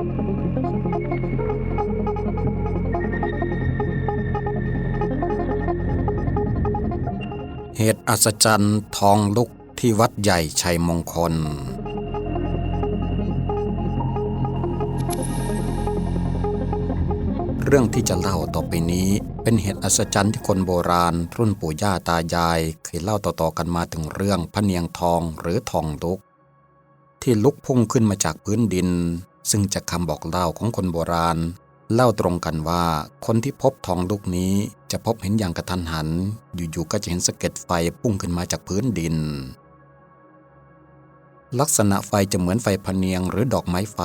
เหตุอัศจรรย์ทองลุกที่วัดใหญ่ชัยมงคล เรื่องที่จะเล่าต่อไปนี้ เป็นเหตุอัศจรรย์ที่คนโบราณ รุ่นปู่ย่าตายาย เคยเล่าต่อๆกันมาถึงเรื่องพระเนียงทองหรือทองลุก ที่ลุกพุ่งขึ้นมาจากพื้นดิน ซึ่งจากคำบอกเล่าของคนโบราณ เล่าตรงกันว่า คนที่พบทองลุกนี้จะพบเห็นอย่างกระทันหัน อยู่ๆก็จะเห็นสะเก็ดไฟพุ่งขึ้นมาจากพื้นดิน ลักษณะไฟจะเหมือนไฟพเนียงหรือดอกไม้ไฟ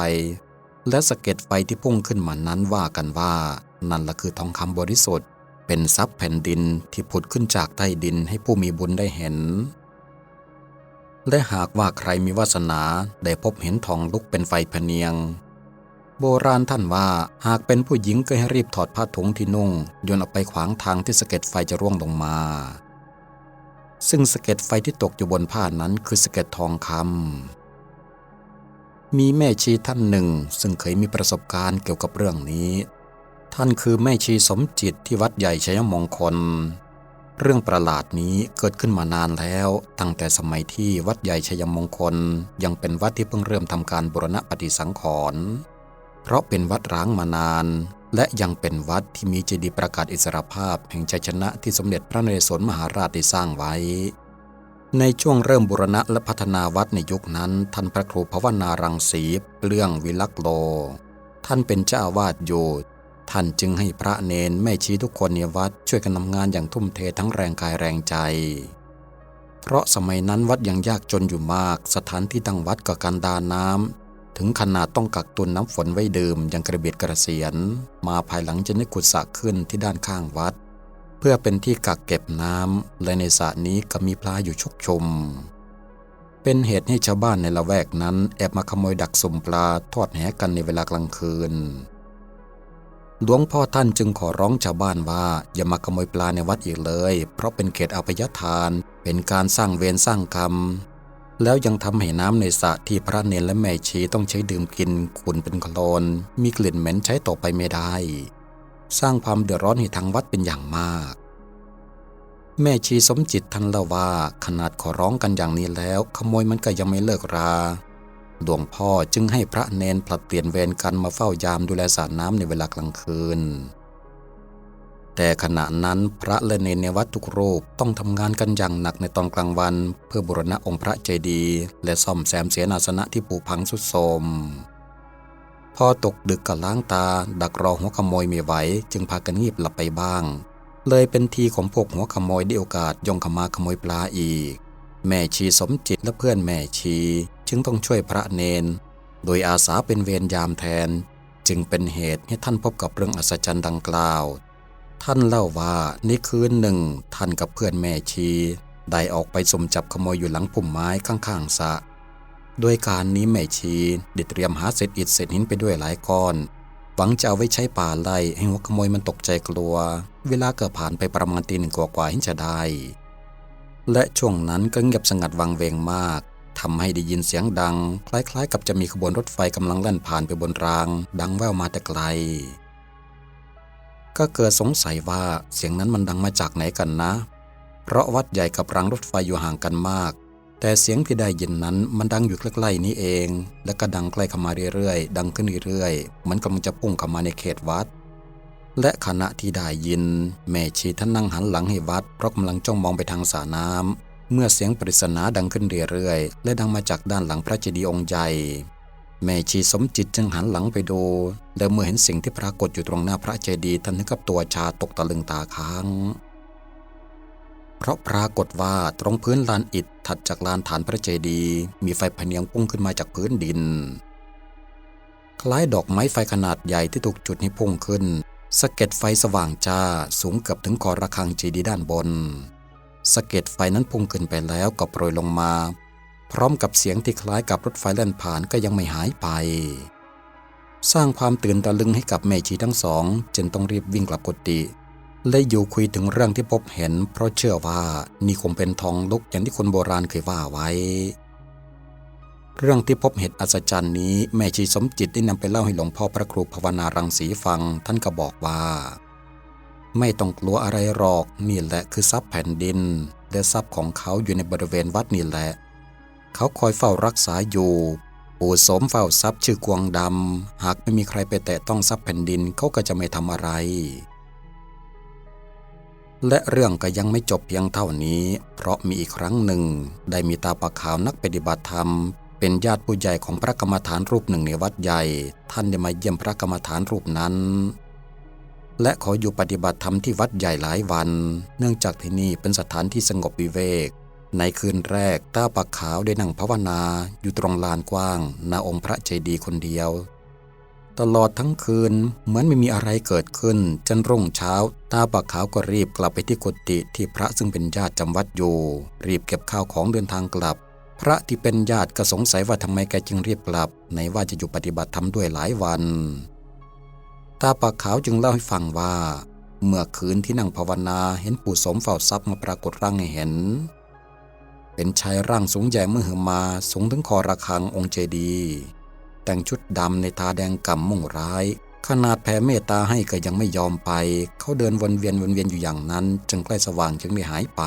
และสะเก็ดไฟที่พุ่งขึ้นมานั้นว่ากันว่า นั่นละคือทองคำบริสุทธิ์ เป็นทรัพย์แผ่นดินที่ผุดขึ้นจากใต้ดินให้ผู้มีบุญได้เห็น และหากว่าใครมีวาสนาได้พบเห็นทองลุกเป็นไฟพเนียง โบราณท่านว่าหากเป็นผู้หญิงก็ให้รีบถอดผ้าถุงที่นุ่งโยนออกไปขวางทางที่สะเก็ดไฟจะร่วงลงมา ซึ่งสะเก็ดไฟที่ตกอยู่บนผ้านั้นคือสะเก็ดทองคำมีแม่ชีท่านหนึ่ง ซึ่งเคยมีประสบการณ์เกี่ยวกับเรื่องนี้ ท่านคือแม่ชีสมจิตที่วัดใหญ่ชัยมงคล เรื่องประหลาดนี้เกิดขึ้นมานานแล้ว ตั้งแต่สมัยที่วัดใหญ่ชัยมงคล ยังเป็นวัดที่เพิ่งเริ่มทำการบูรณะปฏิสังขรณ์เพราะเป็นวัดร้างมานาน และยังเป็นวัดที่มีเจดีย์ประกาศอิสรภาพ แห่งชัยชนะที่สมเด็จพระนเรศวรมหาราชได้สร้างไว้ ในช่วงเริ่มบูรณะและพัฒนาวัดในยุคนั้น ท่านพระครูภาวนารังสีเรื่องวิลักโล ท่านเป็นเจ้าอาวาสอยู่ ท่านจึงให้พระเนนแม่ชีทุกคนในวัดช่วยกันทำงานอย่างทุ่มเททั้งแรงกายแรงใจ เพราะสมัยนั้นวัดยังยากจนอยู่มาก สถานที่ตั้งวัดก็การดาน้ำถึงขนาดต้องกักตุนน้ำฝนไว้ดื่มอย่างกระเบียดกระเสียน มาภายหลังจะได้ขุดสระขึ้นที่ด้านข้างวัด เพื่อเป็นที่กักเก็บน้ำและในสระนี้ก็มีปลาอยู่ชุกชุมเป็นเหตุให้ชาวบ้านในละแวกนั้น แอบมาขโมยดักสุ่มปลาทอดแหกันในเวลากลางคืน หลวงพ่อท่านจึงขอร้องชาวบ้านว่า อย่ามาขโมยปลาในวัดอีกเลย เพราะเป็นเขตอภัยทาน เป็นการสร้างเวรสร้างกรรม แล้วยังทำให้น้ำในสระที่พระเนรและแม่ชีต้องใช้ดื่มกินขุนเป็นโคลนมีกลิ่นเหม็นใช้ต่อไปไม่ได้ สร้างความเดือดร้อนให้ทางวัดเป็นอย่างมาก แม่ชีสมจิตท่านเล่าว่าขนาดขอร้องกันอย่างนี้แล้ว ขโมยมันก็ยังไม่เลิกรา หลวงพ่อจึงให้พระเนนผลัดเปลี่ยนเวรกันมาเฝ้ายามดูแลสระน้ำในเวลากลางคืน แต่ขณะนั้นพระและเนนในวัดทุกรูปต้องทำงานกันอย่างหนักในตอนกลางวัน เพื่อบูรณะองค์พระเจดีย์และซ่อมแซมเสียนาสนะที่ผุพังสุดโทรมพอตกดึกก็ล้างตา ดักรอหัวขโมยไม่ไหว จึงพากันงีบหลับไปบ้าง เลยเป็นทีของพวกหัวขโมยได้โอกาสย่องขมาขโมยปลาอีก แม่ชีสมจิตและเพื่อนแม่ชี จึงต้องช่วยพระเนน โดยอาสาเป็นเวรยามแทน จึงเป็นเหตุให้ท่านพบกับเรื่องอัศจรรย์ดังกล่าว ท่านเล่าว่าในคืนหนึ่งท่านกับเพื่อนแม่ชีได้ออกไปสมจับขโมยอยู่หลังพุ่มไม้ข้างๆสะโดยการนี้แม่ชีได้เตรียมหาเศษอิฐเศษหินไปด้วยหลายก้อน หวังจะเอาไว้ใช้ป่าไล่ให้หัวขโมยมันตกใจกลัว เวลาเกิดผ่านไปประมาณตีหนึ่งกว่าๆเห็นจะได้ และช่วงนั้นก็เงียบสงัดวังเวงมาก ทำให้ได้ยินเสียงดัง คล้ายๆ กับจะมีขบวนรถไฟกำลังแล่นผ่านไปบนราง ดังแว่วมาแต่ไกล ก็เกิดสงสัยว่าเสียงนั้นมันดังมาจากไหนกันนะ เพราะวัดใหญ่กับรางรถไฟอยู่ห่างกันมาก แต่เสียงที่ได้ยินนั้นมันดังอยู่ใกล้ๆนี้เอง และก็ดังใกล้เข้ามาเรื่อยๆ ดังขึ้นเรื่อยๆเหมือนกำลังจะพุ่งเข้ามาในเขตวัดและขณะที่ได้ยิน แม่ชีท่านนั่งหันหลังให้วัดเพราะกำลังจ้องมองไปทางสระน้ำ เมื่อเสียงปริศนาดังขึ้นเรื่อยๆ และดังมาจากด้านหลังพระเจดีย์องค์ใหญ่แม่ชีสมจิตจึงหันหลังไปดู และเมื่อเห็นสิ่งที่ปรากฏอยู่ตรงหน้าพระเจดีย์ท่านถึงกับตัวชาตกตะลึงตาค้าง เพราะปรากฏว่าตรงพื้นลานอิฐถัดจากลานฐานพระเจดีย์มีไฟพเนียงพุ่งขึ้นมาจากพื้นดิน คล้ายดอกไม้ไฟขนาดใหญ่ที่ถูกจุดให้พุ่งขึ้นสะเก็ดไฟสว่างจ้าสูงเกือบถึงคอระฆังเจดีย์ด้านบน สะเก็ดไฟนั้นพุ่งขึ้นไปแล้วก็โปรยลงมา พร้อมกับเสียงที่คล้ายกับรถไฟแล่นผ่านก็ยังไม่หายไป สร้างความตื่นตะลึงให้กับแม่ชีทั้งสองจึงต้องรีบวิ่งกลับกุฏิและอยู่คุยถึงเรื่องที่พบเห็น เพราะเชื่อว่านี่คงเป็นทองลุกอย่างที่คนโบราณเคยว่าไว้ เรื่องที่พบเห็ดอัศจรรย์นี้แม่ชีสมจิตได้นำไปเล่าให้หลวงพ่อพระครูภาวนารังสีฟัง ท่านก็บอกว่า ไม่ต้องกลัวอะไรหรอกนี่แหละคือทรัพย์แผ่นดิน และทรัพย์ของเขาอยู่ในบริเวณวัดนี่แหละ เขาคอยเฝ้ารักษาอยู่ปู่สมเฝ้าทรัพย์ชื่อกวงดำหากไม่มีใครไปแตะต้องทรัพย์แผ่นดินเขาก็จะไม่ทำอะไร และเรื่องก็ยังไม่จบเพียงเท่านี้ เพราะมีอีกครั้งหนึ่ง ได้มีตาปะขาวนักปฏิบัติธรรม เป็นญาติผู้ใหญ่ของพระกรรมฐานรูปหนึ่งในวัดใหญ่ ท่านได้มาเยี่ยมพระกรรมฐานรูปนั้น และขออยู่ปฏิบัติธรรมที่วัดใหญ่หลายวัน เนื่องจากที่นี่เป็นสถานที่สงบวิเวก ในคืนแรกตาปะขาวได้นั่งภาวนาอยู่ตรงลานกว้างนาองค์พระเจดีย์คนเดียว ตลอดทั้งคืนเหมือนไม่มีอะไรเกิดขึ้น จนรุ่งเช้าตาปะขาวก็รีบกลับไปที่กุฏิที่พระซึ่งเป็นญาติจำวัดอยู่ รีบเก็บข้าวของเดินทางกลับ พระที่เป็นญาติก็สงสัยว่าทำไมแกจึงรีบกลับไหนว่าจะอยู่ปฏิบัติธรรมด้วยหลายวันาปะขาวจึงเล่าให้ฟังว่า เมื่อคืนที่นั่งภาวนาเห็นปู่สมเฝ้าทรัพย์มาปรากฏร่างให้เห็น เป็นชายร่างสูงใหญ่เมื่อหือมาสูงถึงคอระฆังองค์เจดี แต่งชุดดำในตาแดงก่ำมุ่งร้าย ขนาดแผ่เมตตาให้ก็ยังไม่ยอมไป เขาเดินวนเวียนวนเวียนอยู่อย่างนั้นจึงใกล้สว่างจึงได้หายไป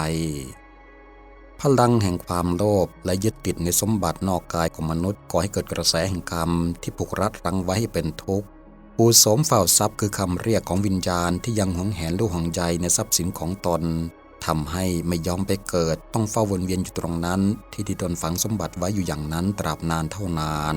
พลังแห่งความโลภและยึดติดในสมบัตินอกกายของมนุษย์ก่อให้เกิดกระแสแห่งกรรมที่ผูกรัดรังไว้ให้เป็นทุกข์ ปูโสมเฝ้าทรัพย์คือคำเรียกของวิญญาณที่ยังหวงแหนลูกหวงใยในทรัพย์สินของตนทำให้ไม่ยอมไปเกิด ต้องเฝ้าวนเวียนอยู่ตรงนั้น ที่ที่ตนฝังสมบัติไว้อยู่อย่างนั้นตราบนานเท่านาน